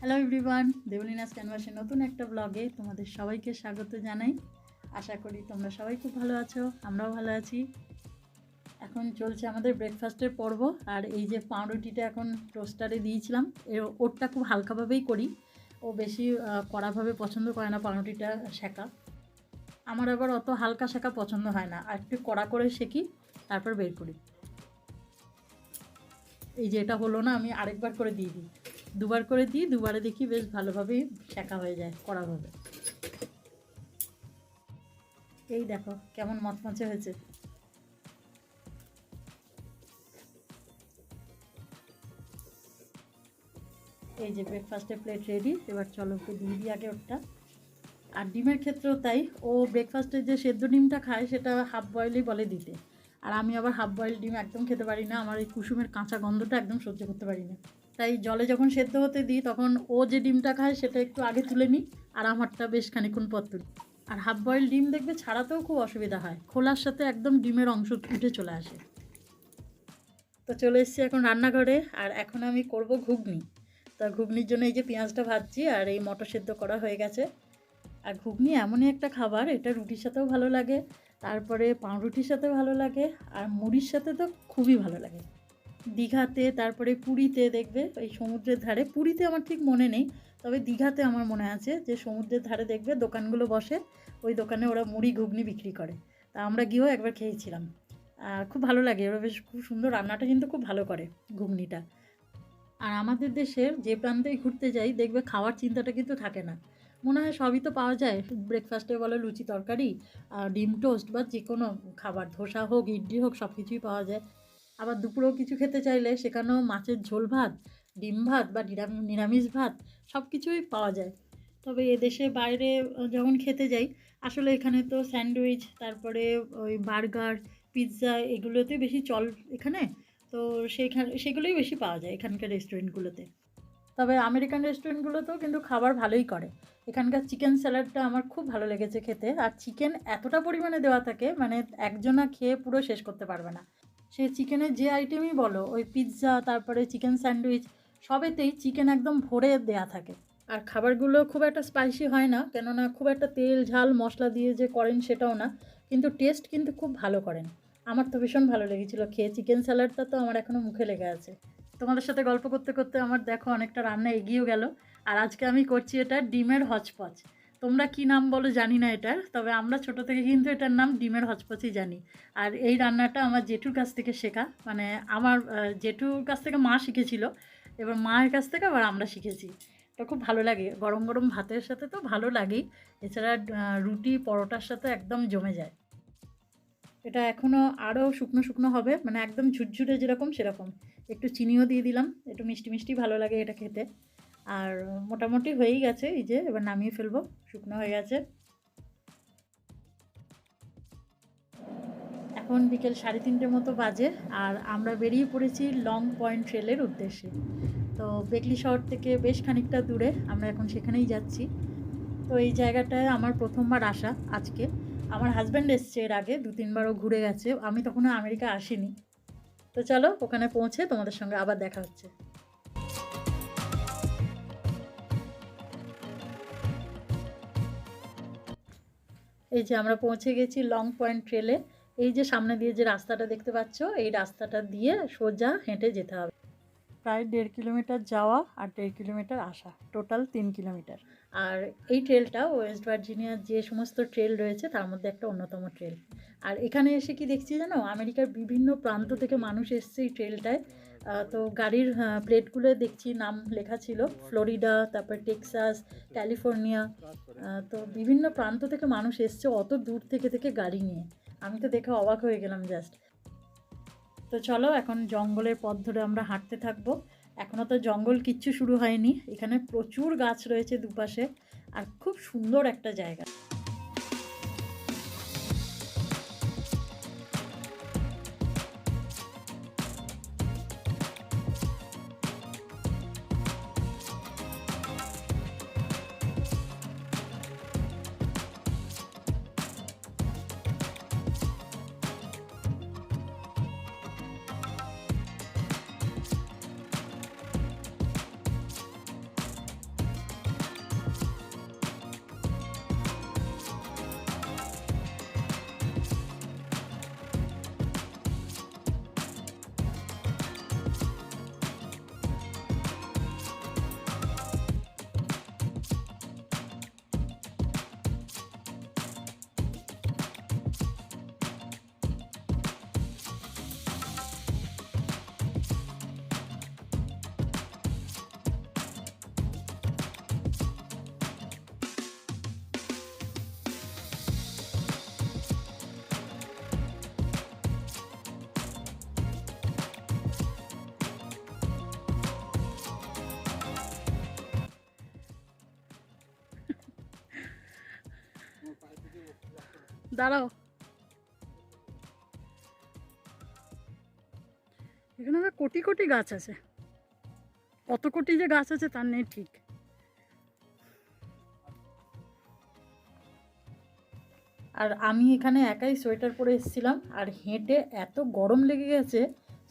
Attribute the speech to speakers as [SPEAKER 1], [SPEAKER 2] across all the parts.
[SPEAKER 1] Hello everyone দেবলিনাস ক্যানভাসের নতুন একটা ব্লগে তোমাদের সবাইকে স্বাগত জানাই। আশা করি তোমরা সবাই খুব ভালো আছো, আমরাও ভালো আছি। এখন চলছে আমাদের ব্রেকফাস্টের পর্ব, আর এই যে পাউরুটিটা এখন টোস্টারে দিয়েছিলাম, এর ওরটা খুব হালকাভাবেই করি। ও বেশি কড়াভাবে পছন্দ করে না পাউরুটিটা শেখা। আমার আবার অত হালকা শেখা পছন্দ হয় না, আর একটু কড়া করে শেখি, তারপর বের করি। এই যে এটা হলো না, আমি আরেকবার করে দিয়ে দিই। দুবার করে দিই, দুবারে দেখি বেশ ভালোভাবেই শেখা হয়ে যায় কড়াভাবে এই দেখো কেমন মচমচে হয়েছে। এই যে ব্রেকফাস্টের প্লেট রেডি এবার চলো ওকে দিয়ে দিই আগে ওটা আর ডিমের ক্ষেত্রেও তাই, ও ব্রেকফাস্টে যে সেদ্ধ ডিমটা খায় সেটা হাফ বয়েলই বলে দিতে। আর আমি আবার হাফ বয়েল ডিম একদম খেতে পারি না, আমার এই কুসুমের কাঁচা গন্ধটা একদম সহ্য করতে পারি না। তাই জলে যখন সেদ্ধ হতে দিই, তখন ও যে ডিমটা খায়, সেটা একটু আগে তুলে নিই আর আমারটা বেশ খানিক্ষণ পর তুলি। আর হাফ বয়েল ডিম দেখবে ছাড়াতেও খুব অসুবিধা হয়। খোলার সাথে একদম ডিমের অংশ উঠে চলে আসে। তো চলে এসেছি এখন রান্নাঘরে আর এখন আমি করব ঘুগনি। তা ঘুগনির জন্য এই যে পেঁয়াজটা ভাজছি আর এই মটর সেদ্ধ করা হয়ে গেছে। আর ঘুগনি এমনই একটা খাবার, এটা রুটির সাথেও ভালো লাগে, তারপরে পাউরুটির সাথে ভালো লাগে, আর মুড়ির সাথে তো খুবই ভালো লাগে। দীঘাতে, তারপরে পুরীতে দেখবে, এই সমুদ্রের ধারে, পুরীতে আমার ঠিক মনে নেই, তবে দীঘাতে আমার মনে আছে যে সমুদ্রের ধারে দেখবে দোকানগুলো বসে, ওই দোকানে ওরা মুড়ি, ঘুগনি বিক্রি করে। তা আমরা গিয়েও একবার খেয়েছিলাম। আর খুব ভালো লাগে, ওরা বেশ খুব সুন্দর, রান্নাটা কিন্তু খুব ভালো করে ঘুগনিটা। আর আমাদের দেশের যে প্রান্তেই ঘুরতে যাই, দেখবে খাওয়ার চিন্তাটা কিন্তু থাকে না। মনে হয় সবই তো পাওয়া যায় ব্রেকফাস্টে বলো লুচি তরকারি আর ডিম টোস্ট বা যে কোনো খাবার, ধোসা হোক, ইডলি হোক সব কিছুই পাওয়া যায়। আবার দুপুরেও কিছু খেতে চাইলে সেখানেও মাছের ঝোল ভাত, ডিম ভাত বা নিরামি- নিরামিষ ভাত সব কিছুই পাওয়া যায়। তবে এদেশে বাইরে যখন খেতে যাই, আসলে এখানে তো স্যান্ডউইচ, তারপরে ওই বার্গার, পিৎজা এগুলোতে বেশি চল এখানে, তো সেখানে, সেগুলোই বেশি পাওয়া যায় এখানকার রেস্টুরেন্টগুলোতে। তবে আমেরিকান রেস্টুরেন্টগুলোতেও কিন্তু খাবার ভালোই করে। এখানকার চিকেন স্যালাডটা আমার খুব ভালো লেগেছে খেতে। আর চিকেন এতটা পরিমাণে দেওয়া থাকে মানে একজনা খেয়ে পুরো শেষ করতে পারবে না। সে চিকেনের যে আইটেমই বলো, ওই পিৎজা তারপরে চিকেন স্যান্ডউইচ সবেতেই চিকেন একদম ভরে দেয়া থাকে। আর খাবারগুলো খুব একটা স্পাইসি হয় না, কেননা খুব একটা তেল, ঝাল, মশলা দিয়ে যে করেন সেটাও না, কিন্তু টেস্ট কিন্তু খুব ভালো করেন। আমার তো ভীষণ ভালো লেগেছিলো খেয়ে চিকেন স্যালাডটা তো আমার এখনও মুখে লেগে আছে। তোমাদের সাথে গল্প করতে করতে আমার দেখো অনেকটা রান্না এগিয়েও গেল, আর আজকে আমি করছি এটা ডিমের হচপচ তোমরা কি নাম বলো জানি না এটার, তবে আমরা ছোট থেকে কিন্তু এটার নাম ডিমের হচপচই জানি। আর এই রান্নাটা আমার জেঠুর কাছ থেকে শেখা মানে আমার জেঠুর কাছ থেকে মা শিখেছিল, এবার মায়ের কাছ থেকে আবার আমরা শিখেছি। তো খুব ভালো লাগে, গরম গরম ভাতের সাথে তো ভালো লাগেই, এছাড়া রুটি, পরোটার সাথে একদম জমে যায়। এটা এখনও আরও শুকনো শুকনো হবে মানে একদম ঝুরঝুরে যেরকম সেরকম। একটু চিনিও দিয়ে দিলাম, একটু মিষ্টি মিষ্টি ভালো লাগে এটা খেতে। আর মোটামুটি হয়েই গেছে, এই যে এবার নামিয়ে ফেলব, শুকনো হয়ে গেছে। এখন বিকেল সাড়ে তিনটের মতো বাজে, আর আমরা বেরিয়ে পড়েছি লং পয়েন্ট ট্রেলের উদ্দেশ্যে। তো বেগলি শহর থেকে বেশ খানিকটা দূরে, আমরা এখন সেখানেই যাচ্ছি। তো এই জায়গাটায় আমার প্রথমবার আসা আজকে। আমার হাজব্যান্ড এসছে এর আগে, দু তিনবারও ঘুরে গেছে। আমি তখন আমেরিকা আসিনি। তো চলো, ওখানে পৌঁছে তোমাদের সঙ্গে আবার দেখা হচ্ছে। এই যে আমরা পৌঁছে গেছি লং পয়েন্ট ট্রেলে এই যে সামনে দিয়ে যে রাস্তাটা দেখতে পাচ্ছ, এই রাস্তাটা দিয়ে সোজা হেঁটে যেতে হবে। প্রায় দেড় কিলোমিটার যাওয়া আর দেড় কিলোমিটার আসা, টোটাল তিন কিলোমিটার। আর এই ট্রেলটা ওয়েস্ট ভার্জিনিয়ার যে সমস্ত ট্রেল রয়েছে, তার মধ্যে একটা অন্যতম ট্রেল আর এখানে এসে কি দেখছি জানো? আমেরিকার বিভিন্ন প্রান্ত থেকে মানুষ এসছে এই ট্রেলটায় তো গাড়ির প্লেটগুলো দেখছি, নাম লেখা ছিল। ফ্লোরিডা, তারপর টেক্সাস, ক্যালিফোর্নিয়া। তো বিভিন্ন প্রান্ত থেকে মানুষ এসছে অত দূর থেকে থেকে গাড়ি নিয়ে। আমি তো দেখে অবাক হয়ে গেলাম জাস্ট তো চলো, এখন জঙ্গলের পথ ধরে আমরা হাঁটতে থাকব। এখনও তো জঙ্গল কিচ্ছু শুরু হয়নি। এখানে প্রচুর গাছ রয়েছে দুপাশে, আর খুব সুন্দর একটা জায়গা। দাঁড়াও। এখানে কোটি কোটি গাছ আছে। কত কোটি যে গাছ আছে তার নেই ঠিক। আর আমি এখানে একাই সোয়েটার পরে এসেছিলাম, আর হেঁটে এত গরম লেগে গেছে,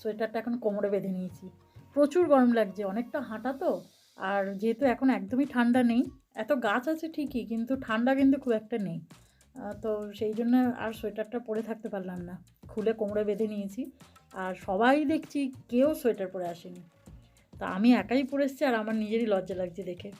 [SPEAKER 1] সোয়েটারটা এখন কোমরে বেঁধে নিয়েছি। প্রচুর গরম লাগছে, অনেকটা হাঁটা তো, আর যেহেতু এখন একদমই ঠান্ডা নেই, এত গাছ আছে ঠিকই, কিন্তু ঠান্ডা কিন্তু খুব একটা নেই। তো সেই জন্য আর সোয়েটারটা পরে থাকতে পারলাম না। খুলে কোমরে বেঁধে নিয়েছি। আর সবাই দেখছি কেউ সোয়েটার পরে আসেনি। তা আমি একাই পরে এসেছি আর আমার নিজেরই লজ্জা লাগছে দেখে।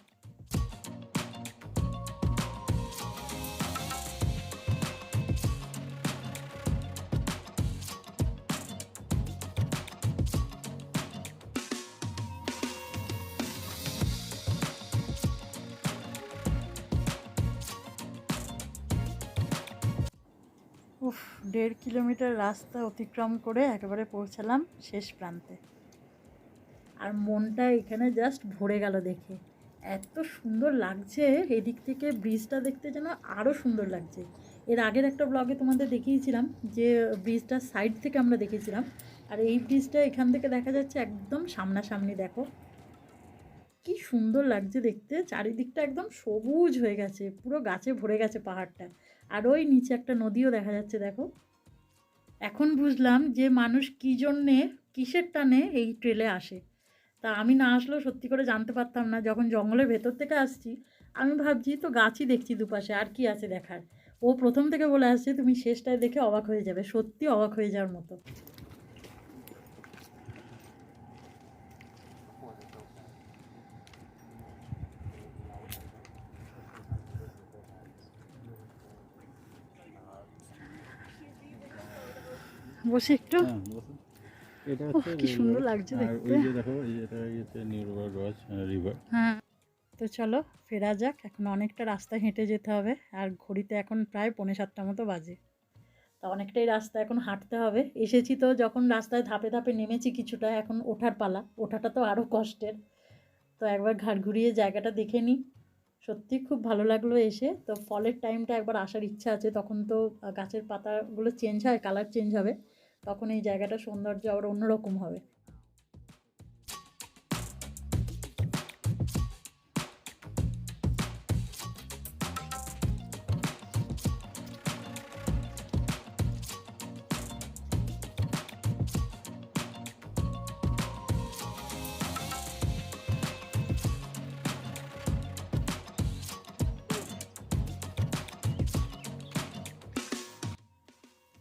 [SPEAKER 1] উফ, দেড় কিলোমিটার রাস্তা অতিক্রম করে একেবারে পৌঁছালাম শেষ প্রান্তে। আর মনটা এখানে জাস্ট ভরে গেল দেখে। এত সুন্দর লাগছে, এদিক থেকে ব্রিজটা দেখতে যেন আরও সুন্দর লাগছে। এর আগের একটা ব্লগে তোমাদের দেখিয়েছিলাম যে, ব্রিজটার সাইড থেকে আমরা দেখেছিলাম আর এই ব্রিজটা এখান থেকে দেখা যাচ্ছে একদম সামনাসামনি, দেখো। কি সুন্দর লাগছে দেখতে। চারিদিকটা একদম সবুজ হয়ে গেছে, পুরো গাছে ভরে গেছে পাহাড়টা। আর ওই নিচে একটা নদীও দেখা যাচ্ছে, দেখো। এখন বুঝলাম যে মানুষ কী জন্যে, কিসের টানে এই ট্রেলে আসে। তা আমি না আসলেও সত্যি করে জানতে পারতাম না, যখন জঙ্গলের ভেতর থেকে আসছি, আমি ভাবছি, তো গাছই দেখছি দুপাশে, আর কি আছে দেখার? ও প্রথম থেকে বলে আসছে, তুমি শেষটায় দেখে অবাক হয়ে যাবে, সত্যি অবাক হয়ে যাওয়ার মতো। বসে একটু।
[SPEAKER 2] হ্যাঁ, এটা
[SPEAKER 1] ওহ,
[SPEAKER 2] হচ্ছে
[SPEAKER 1] কি সুন্দর লাগছে দেখতে।
[SPEAKER 2] ওই যে দেখো এটা ইয়েতে নিউরোড রোজ রিভার
[SPEAKER 1] হ্যাঁ। তো চলো ফেরা যাক। এখন অনেকটা রাস্তা হেঁটে যেতে হবে। আর ঘড়িতে এখন প্রায় পৌনে সাতটা মতো বাজে। তা অনেকটাই রাস্তা এখন হাঁটতে হবে। এসেছি তো যখন রাস্তায় ধাপে ধাপে নেমেছি কিছুটা এখন ওঠার পালা। ওঠাটা তো আরও কষ্টের। তো একবার ঘাট ঘুরিয়ে জায়গাটা দেখে নিই। সত্যি খুব ভালো লাগল এসে। তো ফলের টাইমটা একবার আসার ইচ্ছা আছে। তখন তো গাছের পাতাগুলো চেঞ্জ হয় কালার চেঞ্জ হবে। তখন এই জায়গাটা সৌন্দর্য আবার অন্যরকম হবে।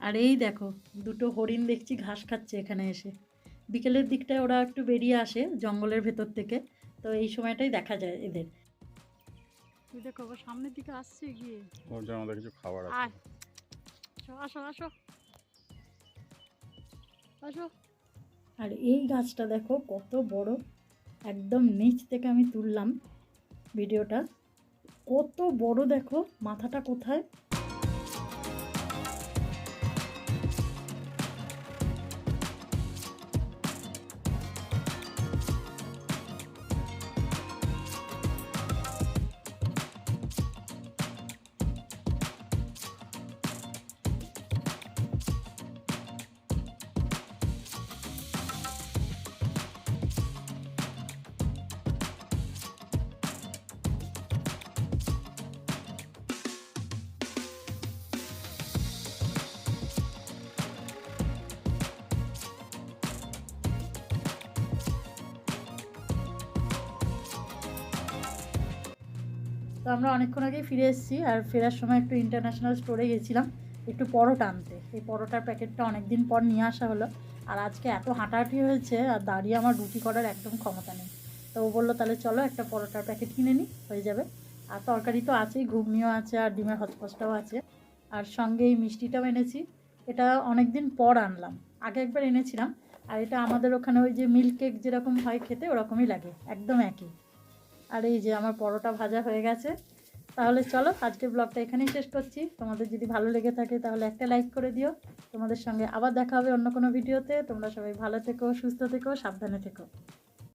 [SPEAKER 1] আর এই দেখো দুটো হরিণ দেখছি ঘাস খাচ্ছে এখানে এসে। বিকেলের দিকটায় ওরা একটু বেরিয়ে আসে জঙ্গলের ভেতর থেকে তো এই সময়টাই দেখা যায় এদের। তুই দেখো সামনের দিকে আসছে গিয়ে
[SPEAKER 2] ওর জন্য আমাদের কিছু খাবার আছে।
[SPEAKER 1] আসো আসো আসো। আসো। আর এই গাছটা দেখো কত বড়। একদম নিচ থেকে আমি তুললাম ভিডিওটা। কত বড় দেখো মাথাটা কোথায়? তো আমরা অনেকক্ষণ আগেই ফিরে এসেছি আর ফেরার সময় একটু ইন্টারন্যাশনাল স্টোরে গেছিলাম, একটু পরোটা আনতে। এই পরোটার প্যাকেটটা অনেক দিন পর নিয়ে আসা হলো আর আজকে এত হাঁটাহাঁটি হয়েছে আর দাঁড়িয়ে আমার রুটি করার একদম ক্ষমতা নেই। তো ও বলল, তাহলে চলো একটা পরোটার প্যাকেট কিনে নিই হয়ে যাবে। আর তরকারি তো আছেই, ঘুগনিও আছে আর ডিমের হচপচটাও আছে। আর সঙ্গে এই মিষ্টিটাও এনেছি, এটা অনেক দিন পর আনলাম, আগে একবার এনেছিলাম। আর এটা আমাদের ওখানে ওই যে মিল্ক কেক যেরকম হয় খেতে, ওরকমই লাগে, একদম একই। আর এই যে আমার পরোটা ভাজা হয়ে গেছে। তাহলে চলো আজকের ব্লগটা এখানেই শেষ করছি। তোমাদের যদি ভালো লেগে থাকে তাহলে একটা লাইক করে দিও। তোমাদের সঙ্গে আবার দেখা হবে অন্য কোনো ভিডিওতে তোমরা সবাই ভালো থেকো, সুস্থ থেকো, সাবধানে থেকো।